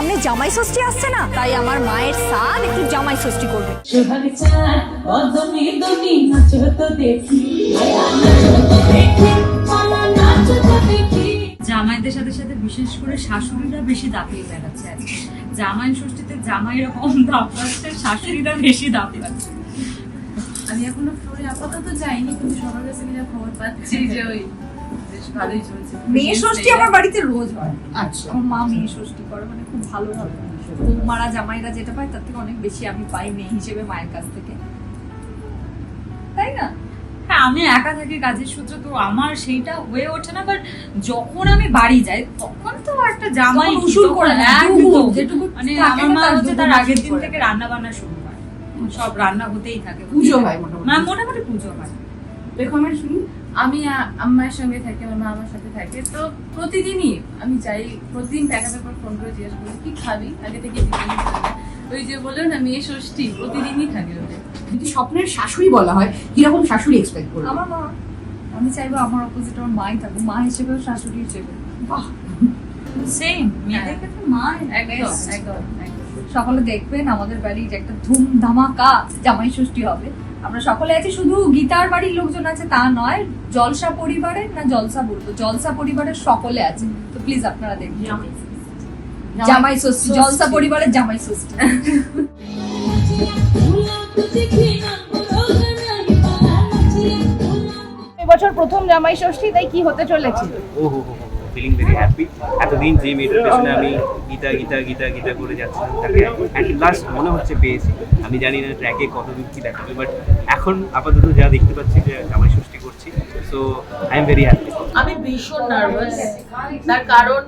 সামনে জামাই ষষ্ঠী আসছে না তাই আমার মায়ের সাল একটু জামাই ষষ্ঠী করবে। জামাইদের সাথে সাথে বিশেষ করে শাশুড়িরা বেশি দাপিয়ে বেড়াচ্ছে আর কি। জামাই ষষ্ঠীতে জামাইরা কম দাপড়াচ্ছে শাশুড়িরা বেশি দাপড়াচ্ছে আমি এখনও ফ্লোরে আপাতত যাইনি কিন্তু সবার কাছে খবর পাচ্ছি যে ওই বেশ ভালোই চলছে। মেয়ে ষষ্ঠী আমার বাড়িতে রোজ হয়। আচ্ছা। আমার মা মেয়ে ষষ্ঠী করে মানে খুব ভালো বৌমারা জামাইরা যেটা পায় তার থেকে অনেক বেশি আমি পাই মেয়ে হিসেবে মায়ের কাছ থেকে। তাই না? হ্যাঁ আমি একা থাকি কাজের সূত্রে তো আমার সেইটা হয়ে ওঠে না বাট যখন আমি বাড়ি যাই তখন তো একটা জামাই উসুল করে মানে আমার মা তার হচ্ছে তার আগের দিন থেকে রান্না বান্না শুরু হয় সব রান্না হতেই থাকে। পুজো হয় মোটামুটি। মোটামুটি পুজো হয়। দেখো আমার শুনি আমি আ- আম্মার সঙ্গে থাকি আমার মা আমার সাথে থাকে। তো প্রতিদিনই আমি যাই প্রতিদিন প্যাকেটের পর ফোন করে জিজ্ঞেস করি কি খাবি? আগে থেকে ওই যে বলল না মেয়ে ষষ্ঠী প্রতিদিনই থাকে ওদের। যদি স্বপ্নের শাশুড়ি বলা হয় কীরকম শাশুড়ি এক্সপেক্ট করবে? আমার মা। আমি চাইব আমার অপোজিট আমার মাই থাকুক মা হিসেবে শাশুড়ি হিসেবে। সেম মেয়েদের ক্ষেত্রে মা একদম। একদম সকলে দেখবেন আমাদের বাড়ির একটা ধুম ধামাকা জামাই ষষ্ঠী হবে। আমরা সকলে আছি শুধু গীতার বাড়ির লোকজন আছে তা নয় জলসা পরিবারের না জলসা বলব জলসা পরিবারের সকলে আছে। তো প্লিজ আপনারা দেখবেন জামাই ষষ্ঠী জলসা পরিবারের জামাই ষষ্ঠী। এবছর প্রথম জামাই ষষ্ঠী তাই কি হতে চলেছে? ফিলিং ভেরি হ্যাপি এতদিন যে মেয়েটার পেছনে আমি গীতা গীতা গীতা গীতা করে যাচ্ছিলাম, তাকে অ্যাট লাস্ট মনে হচ্ছে পেয়েছি। আমি জানি না ট্র্যাকে কত কি দেখাবে বাট এখন আপাতত যা দেখতে পাচ্ছি যে জামাই সৃষ্টি করছি। So I am very happy আমি ভীষণ নার্ভাস তার কারণ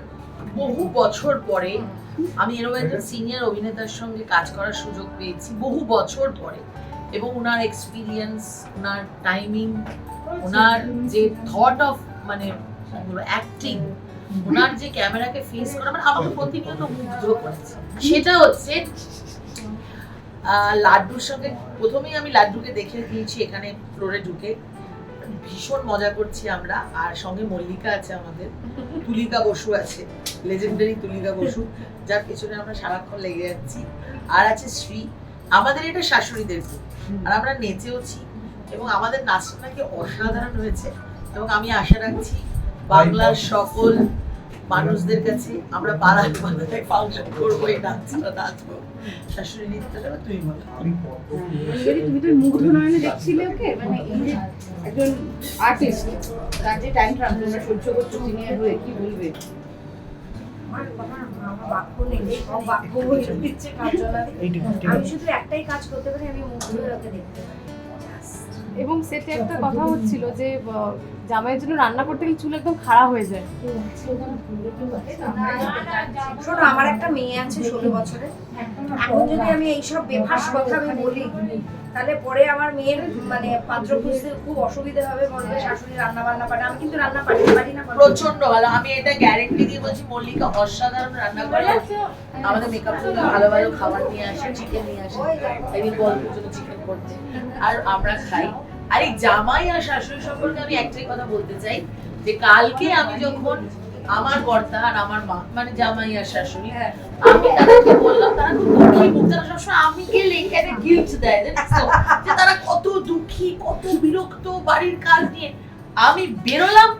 বহু বছর পরে আমি এরকম একজন সিনিয়র অভিনেতার সঙ্গে কাজ করার সুযোগ পেয়েছি, বহু বছর পরে। এবং ওনার এক্সপিরিয়েন্স ওনার টাইমিং ওনার যে থট অফ মানে অ্যাক্টিং ওনার যে ক্যামেরাকে ফেস করা মানে আমাকে প্রতিনিয়ত মুগ্ধ করেছে সেটা হচ্ছে লাড্ডুর সঙ্গে প্রথমেই আমি লাড্ডুকে দেখে দিয়েছি, এখানে ফ্লোরে ঢুকে। ভীষণ মজা করছি আমরা, আর সঙ্গে মল্লিকা আছে আমাদের। তুলিকা বসু আছে লেজেন্ডারি তুলিকা বসু, যার পেছনে আমরা সারাক্ষণ লেগে যাচ্ছি। আর আছে শ্রী, আমাদের এটা শাশুড়িদের। আর আমরা নেচেওছি, এবং আমাদের নাচটা নাকি অসাধারণ হয়েছে, এবং আমি আশা রাখছি বাংলার সকল মানুষদের কাছে আমরা পাড়ায় পাড়ায় ফাংশন করব এই নাচটা নাচবো। শাশুড়ি নৃত্যটা তুই বলো। তুমি তো মুগ্ধ নয়নে দেখছিলে ওকে? মানে এই যে একজন আর্টিস্ট তার যে আমরা সহ্য করছ সিনিয়র হয়ে কি বলবে? আমি শুধু একটাই কাজ করতে পারি আমি মুগ্ধ দেখতে পারি। এবং সেটা একটা কথা হচ্ছিল যে জামাইয়ের জন্য রান্না করতে গেলে চুল একদম খাড়া হয়ে যায়। শোনো আমার একটা মেয়ে আছে ষোলো বছরের এখন যদি আমি এইসব বেফাস কথা আমি বলি তাহলে পরে আমার মেয়ের মানে পাত্র খুঁজতে খুব অসুবিধা হবে বলবে শাশুড়ি রান্না বান্না পারে আমি কিন্তু রান্না পারি পারি না পারি না। প্রচণ্ড ভালো। আমি এটা গ্যারেন্টি দিয়ে বলছি মল্লিকা অসাধারণ রান্না করে। আমাদের মেকআপ থেকে ভালো ভালো খাবার নিয়ে আসে চিকেন নিয়ে আসে। গল্পের জন্য চিকেন করতে। আর আমরা খাই। আর এই জামাই আর শাশুড়ি সম্পর্কে আমি একটাই কথা বলতে চাই যে কালকে আমি যখন আমার কর্তা আর আমার মা মানে জামাই আর শাশুড়ি আমি তাদেরকে বললাম তারা খুব দুঃখী মুখ তারা সবসময় আমি গেলে এখানে গিল্ট দেয় যে তারা কত দুঃখী কত বিরক্ত বাড়ির কাজ নিয়ে। আমি বেরোলাম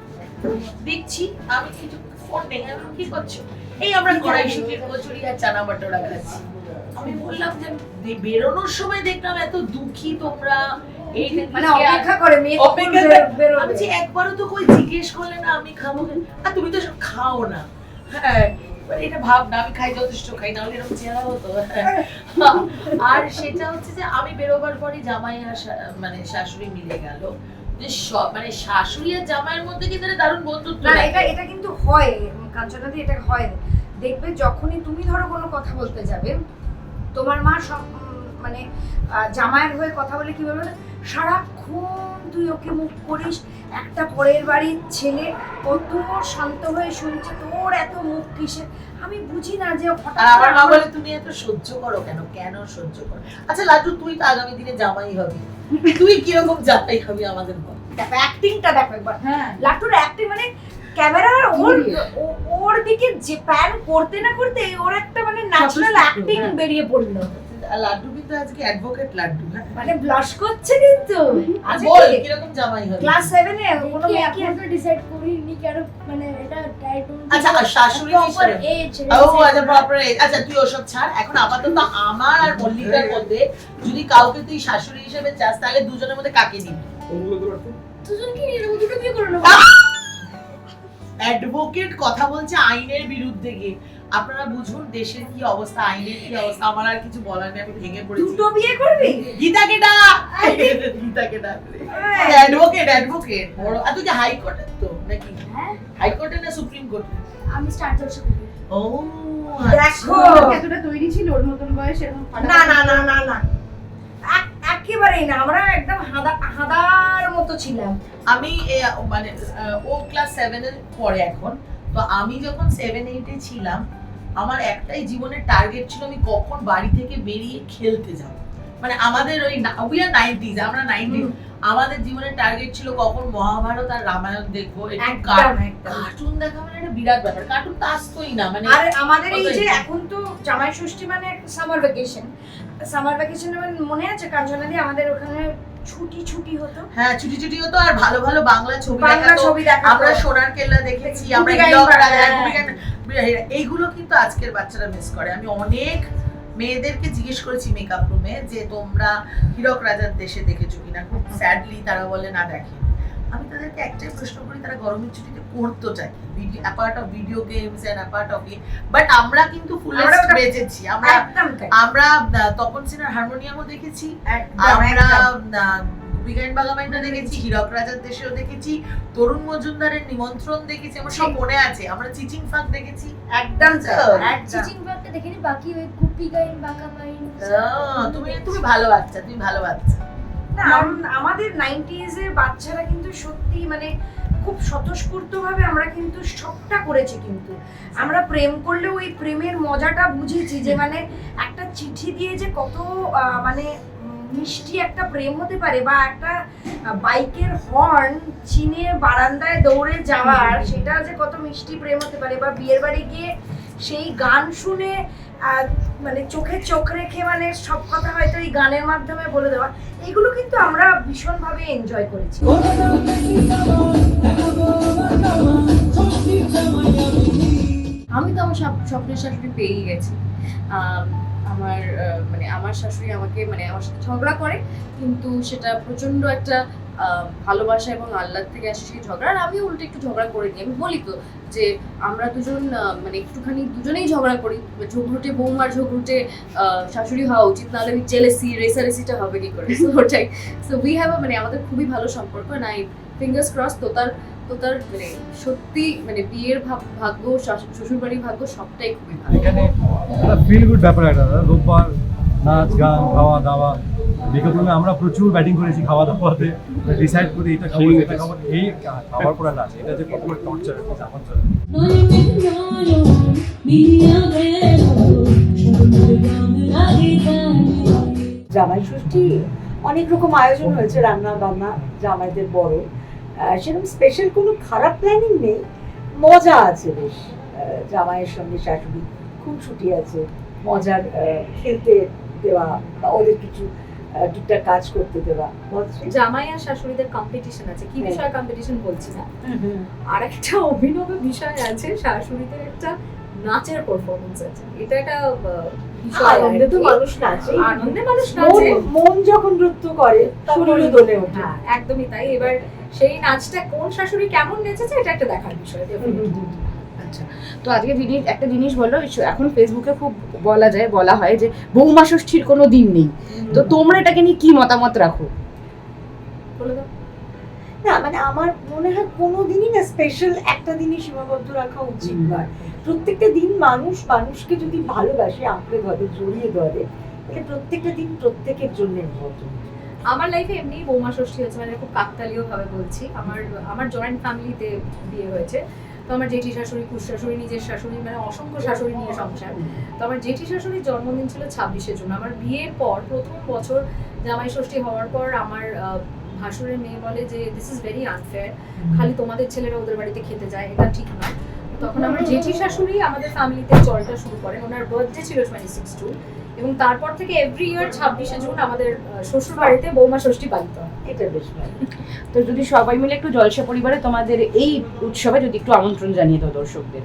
দেখছি আমি কিছু ফোন নেই আমি কি করছ? এই আমরা কড়াইশুটির কচুরি আর চানা বাটোরা খাচ্ছি। আমি বললাম যে বেরোনোর সময় দেখলাম এত দুঃখী তোমরা মানে অপেক্ষা করে মেয়ে অপেক্ষা বের- করে- বেরোবে। আমি যে একবারও তো কই জিজ্ঞেস করলে না আমি খাব আর তুমি তো সব খাও না। হ্যাঁ এটা ভাব না আমি খাই যথেষ্ট খাই না এরকম চেহারা হতো। আর সেটা হচ্ছে যে আমি বেরোবার পরে জামাই আর মানে শাশুড়ি মিলে গেল। যে সব মানে শাশুড়ি আর জামাইয়ের মধ্যে কি তাহলে দারুণ বন্ধুত্ব? না এটা এটা কিন্তু হয় কাঞ্চনাদি এটা হয়। দেখবে যখনই তুমি ধরো কোনো কথা বলতে যাবে তোমার মা সব মানে আহ, জামাইয়ের হয়ে কথা বলে কি বলবে? সারাক্ষণ তুই ওকে মুখ করিস একটা পরের বাড়ির ছেলে কত শান্ত হয়ে শুনছে তোর এত মুখ কিসের? আমি বুঝি না যে হঠাৎ মা বলে তুমি এত সহ্য করো কেন? কেন সহ্য করো? আচ্ছা লাড্ডু তুই তো আগামী দিনে জামাই হবি। তুই কীরকম জামাই হবি আমাদের বল দেখো অ্যাক্টিংটা দেখো একবার। হ্যাঁ। লাটুর অ্যাক্টিং মানে ক্যামেরার ওর ওর দিকে যে প্যান করতে না করতে ওর একটা মানে ন্যাচারাল অ্যাক্টিং। বেরিয়ে পড়ল। লাড্ডু কিন্তু আজকে অ্যাডভোকেট লাড্ডু হ্যাঁ। মানে ব্লাশ করছে কিন্তু। বল কীরকম জামাই হবে? ক্লাস সেভেনে কোনো কি মেয়েকে এখনও ডিসাইড করিনি কেন মানে এটা টাইটল আচ্ছা শাশুড়ি হিসেবে এজ ও আচ্ছা প্রপার আচ্ছা তুই ওসব ছাড়। এখন আপাতত আমার আর মল্লিকার মধ্যে যদি কাউকে তুই শাশুড়ি হিসেবে চাস তাহলে দুজনের মধ্যে কাকে দিবি দুজন কি নিয়ে নেব দুটো বিয়ে করে নেব অ্যাডভোকেট কথা বলছে আইনের বিরুদ্ধে গিয়ে। আপনারা বুঝুন দেশের কি অবস্থা আইনের কি অবস্থা আমার আর কিছু বলার নেই আমি ভেঙে পড়েছি। দুটো বিয়ে করবি? গীতাকে ডাক? গীতাকে ডাক অ্যাডভোকেট অ্যাডভোকেট বড়। আর তুই যে হাইকোর্টের তো নাকি? হ্যাঁ। হাইকোর্টে না সুপ্রিম কোর্টে আমি স্টার্ট করছি করি ও দেখো। এতটা তৈরি ছিল ওর মতন বয়স না না না না না। একেবারেই না আমরা একদম হাদা হাদার মতো ছিলাম। আমি মানে ও ক্লাস সেভেনের পরে এখন। তো আমি যখন সেভেন এইটে ছিলাম আমার একটাই জীবনের টার্গেট ছিল আমি কখন বাড়ি থেকে বেরিয়ে খেলতে যাব। মানে আমাদের ওই উই আর নাইনটিজ আমরা নাইনটিজ আমাদের জীবনের টার্গেট ছিল কখন মহাভারত আর রামায়ণ দেখব একটু কার্টুন দেখা মানে একটা বিরাট ব্যাপার কার্টুন তো আসতোই না মানে আর আমাদের এই যে এখন তো জামাই ষষ্ঠী মানে সামার ভ্যাকেশন সামার ভ্যাকেশন মনে আছে কাঞ্চনাদি আমাদের ওখানে ছুটি ছুটি হতো। হ্যাঁ ছুটি ছুটি হতো আর ভালো ভালো বাংলা ছবি বাংলা ছবি আমরা সোনার কেল্লা দেখেছি আমরা হ্যাঁ। এইগুলো কিন্তু আজকের বাচ্চারা মিস করে। আমি অনেক মেয়েদেরকে জিজ্ঞেস করেছি মেকআপ রুমে যে তোমরা হীরক রাজার দেশে দেখেছ কিনা। খুব স্যাডলি তারা বলে না দেখে আমি তাদেরকে একটাই প্রশ্ন করি তারা গরমের ছুটিতে করতো চাই apart of video games and apart of but আমরা কিন্তু ফুল আমরা ওটা- আমরা একদম আমরা তপন সিনহার হারমোনিয়ামও দেখেছি আমরা দেখেছি হীরক রাজার দেশেও দেখেছি তরুণ মজুমদারের নিমন্ত্রণ দেখেছি আমার সব মনে আছে। আমরা চিচিং ফাঁক দেখেছি একদম চিচিং বাগটা দেখিনি বাকি ওই কুপি গাইন তুমি তুমি ভালো বাচ্চা তুমি ভালো বাচ্চা। না আমাদের নাইনটিজ এর বাচ্চারা কিন্তু সত্যি মানে খুব স্বতঃস্ফূর্ত ভাবে আমরা কিন্তু সবটা করেছি কিন্তু। আমরা প্রেম করলে ওই প্রেমের মজাটা বুঝেছি যে মানে একটা চিঠি দিয়ে যে কত মানে মিষ্টি একটা প্রেম হতে পারে বা একটা বাইকের হর্ন চিনে বারান্দায় দৌড়ে যাওয়ার সেটা যে কত মিষ্টি প্রেম হতে পারে বা বিয়ের বাড়ি গিয়ে সেই গান শুনে মানে চোখে চোখ রেখে মানে সব কথা হয়তো এই গানের মাধ্যমে বলে দেওয়া, এগুলো কিন্তু আমরা ভীষণভাবে এনজয় করেছি। আমি তো আমার স্বপ- স্বপ্নের শাশুড়ি পেয়েই গেছি। আমার মানে আমার শাশুড়ি আমাকে মানে আমার সাথে ঝগড়া করে, কিন্তু সেটা প্রচণ্ড একটা ভালোবাসা এবং আল্লাহ থেকে আসে সেই ঝগড়া। আর আমি উল্টো একটু ঝগড়া করে নিই। আমি বলি তো যে আমরা দুজন মানে একটুখানি দুজনেই ঝগড়া করি। ঝগড়ুটে বৌমার ঝগড়ুটে শাশুড়ি হওয়া উচিত। নাহলে ওই জেলেসি রেসারেসিটা হবে কি করে? সো ওটাই সো উই হ্যাভ মানে আমাদের খুবই ভালো সম্পর্ক নাই ফিঙ্গার্স ক্রস তো তার তো তার মানে সত্যি মানে বিয়ের ভাগ্য শ্বশুর বাড়ির ভাগ্য সবটাই খুবই ভালো। এখানে ফিল গুড ব্যাপার একটা রোববার নাচ, গান খাওয়া দাওয়া মেকআপ রুমে আমরা প্রচুর ব্যাটিং করেছি খাওয়া দাওয়াতে ডিসাইড করি এটা খাব এটা খাব এই খাবার পরে নাচ এটা যে কত টর্চার আমার জন্য জামাই ষষ্ঠী অনেক রকম আয়োজন হয়েছে রান্না বান্না জামাইদের বড়। সেরকম স্পেশাল কোনো খারাপ প্ল্যানিং নেই। মজা আছে বেশ। আহ, জামাইয়ের সঙ্গে শাশুড়ি খুব ছুটি আছে। মজার আহ, খেলতে দেওয়া বা ওদের কিছু টুকটাক কাজ করতে দেওয়া। জামাই আর শাশুড়িদের কম্পিটিশন আছে। কি বিষয়ে কম্পিটিশন বলছি না আর একটা অভিনব বিষয় আছে শাশুড়িদের একটা নাচের পারফরমেন্স আছে। এটা একটা বিষয় আনন্দে তো মানুষ নাচে। আনন্দে মানুষ নাচে। মন- মন যখন নৃত্য করে শরীরও দোলে ওঠে। হ্যাঁ একদমই তাই। এবার সেই নাচটা কোন শাশুড়ি কেমন নেচেছে এটা একটা দেখার বিষয়। আচ্ছা তো আজকে জিনিস একটা জিনিস বলো এখন ফেসবুকে খুব বলা যায় বলা হয় যে বৌমা ষষ্ঠীর কোনো দিন নেই। তো তোমরা এটাকে নিয়ে কি মতামত রাখো? বলে দাও। না মানে আমার মনে হয় কোনো দিনই না স্পেশাল একটা দিনই সীমাবদ্ধ রাখা উচিত নয়। প্রত্যেকটা দিন মানুষ মানুষকে যদি ভালোবাসে আঁকড়ে ধরে জড়িয়ে ধরে তাহলে প্রত্যেকটা দিন প্রত্যেকের জন্য ইম্পর্টেন্ট আমার লাইফে এমনি বৌমা ষষ্ঠী হয়েছে মানে খুব কাকতালীয় ভাবে বলছি। আমার আমার জয়েন্ট ফ্যামিলিতে বিয়ে হয়েছে। তো আমার জেঠি শাশুড়ি কুশ শাশুড়ি, নিজের শাশুড়ি মানে অসংখ্য শাশুড়ি নিয়ে সংসার। তো আমার জেঠি শাশুড়ির জন্মদিন ছিল ছাব্বিশে জুন। আমার বিয়ের পর, প্রথম বছর জামাই ষষ্ঠী হওয়ার পর আমার ভাসুরের মেয়ে বলে যে দিস ইজ ভেরি আনফেয়ার খালি তোমাদের ছেলেরা ওদের বাড়িতে খেতে যায়, এটা ঠিক নয় তখন আমার জেঠি শাশুড়ি আমাদের ফ্যামিলিতে চলটা শুরু করেন ওনার বার্থডে ছিল টোয়েন্টি সিক্স জুন এবং তারপর থেকে এভরি ইয়ার ছাব্বিশে জুন আমাদের শ্বশুর বাড়িতে বৌমা ষষ্ঠী পালিত হয়। এটা বেশ ভালো। তো যদি সবাই মিলে একটু জলসা পরিবারে তোমাদের এই উৎসবে যদি একটু আমন্ত্রণ জানিয়ে দাও দর্শকদের।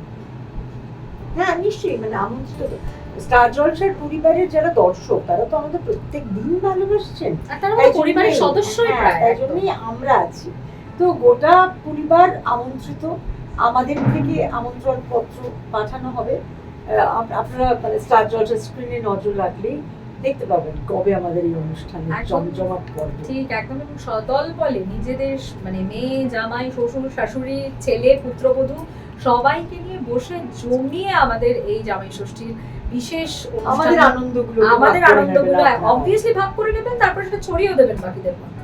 হ্যাঁ নিশ্চয়ই মানে আমন্ত্রিত স্টার জলসার পরিবারের যারা দর্শক তারা তো আমাদের প্রত্যেক দিন ভালোবাসছেন। তারা পরিবারের সদস্যই হ্যাঁ, প্রায় তাই জন্যই আমরা আছি। তো গোটা পরিবার আমন্ত্রিত। আমাদের থেকে আমন্ত্রণ পত্র পাঠানো হবে। আহ, আপনারা মানে স্টার জলসার স্ক্রিনে নজর রাখলেই দেখতে পাবেন কবে আমাদের এই অনুষ্ঠানে জমজমাট পর্ব। ঠিক একদম সদল বলে নিজেদের মানে মেয়ে জামাই শ্বশুর শাশুড়ি ছেলে পুত্রবধূ সবাইকে নিয়ে বসে জমিয়ে আমাদের এই জামাই ষষ্ঠীর বিশেষ আমাদের আনন্দগুলো আমাদের আনন্দগুলো অবভিয়াসলি ভাগ করে নেবেন তারপর সেটা ছড়িয়েও দেবেন বাকিদের মধ্যে।